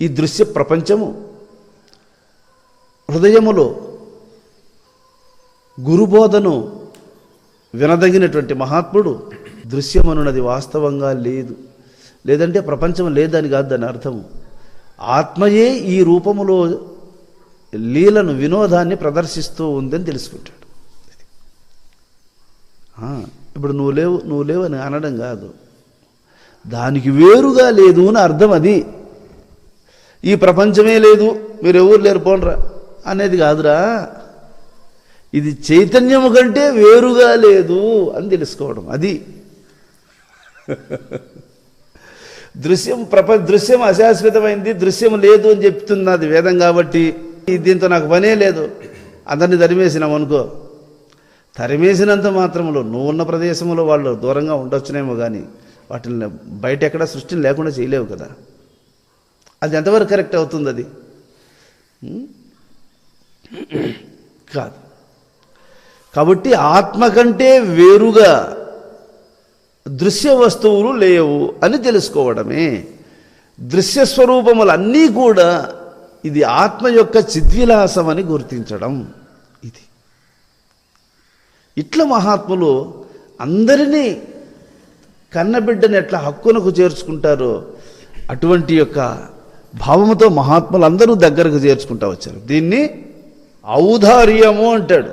ఈ దృశ్య ప్రపంచము. హృదయములో గురుబోధను వినదగినటువంటి మహాత్ముడు దృశ్యమనున్నది వాస్తవంగా లేదు. లేదంటే ప్రపంచం లేదని కాదు దాని అర్థము. ఆత్మయే ఈ రూపములో లీలను వినోదాన్ని ప్రదర్శిస్తూ ఉందని తెలుసుకుంటాడు. ఇప్పుడు నువ్వు లేవు నువ్వు లేవు అని అనడం కాదు. దానికి వేరుగా లేదు అని అర్థం అది. ఈ ప్రపంచమే లేదు మీరు ఎవరు లేరు పోనరా. అనేది కాదురా. ఇది చైతన్యము కంటే వేరుగా లేదు అని తెలుసుకోవడం అది. దృశ్యం ప్రప దృశ్యం అశాశ్వతమైంది దృశ్యం లేదు అని చెప్తున్నది వేదం కాబట్టి. దీంతో నాకు పనే లేదు. అందరిని తరిమేసినాం అనుకో. తరిమేసినంత మాత్రంలో నువ్వు ఉన్న ప్రదేశంలో వాళ్ళు దూరంగా ఉండొచ్చునేమో కానీ వాటిని బయట ఎక్కడ సృష్టిని లేకుండా చేయలేవు కదా. అది ఎంతవరకు కరెక్ట్ అవుతుంది అది? కాదు. కాబట్టి ఆత్మ కంటే వేరుగా దృశ్య వస్తువులు లేవు అని తెలుసుకోవడమే. దృశ్య స్వరూపములన్నీ కూడా ఇది ఆత్మ యొక్క చిద్విలాసం అని గుర్తించడం ఇది. ఇట్లా మహాత్ములు అందరినీ కన్నబిడ్డని ఎట్లా హక్కునకు చేర్చుకుంటారో అటువంటి యొక్క భావముతో మహాత్ములు అందరూ దగ్గరకు చేర్చుకుంటా వచ్చారు. దీన్ని ఔదార్యము అంటాడు.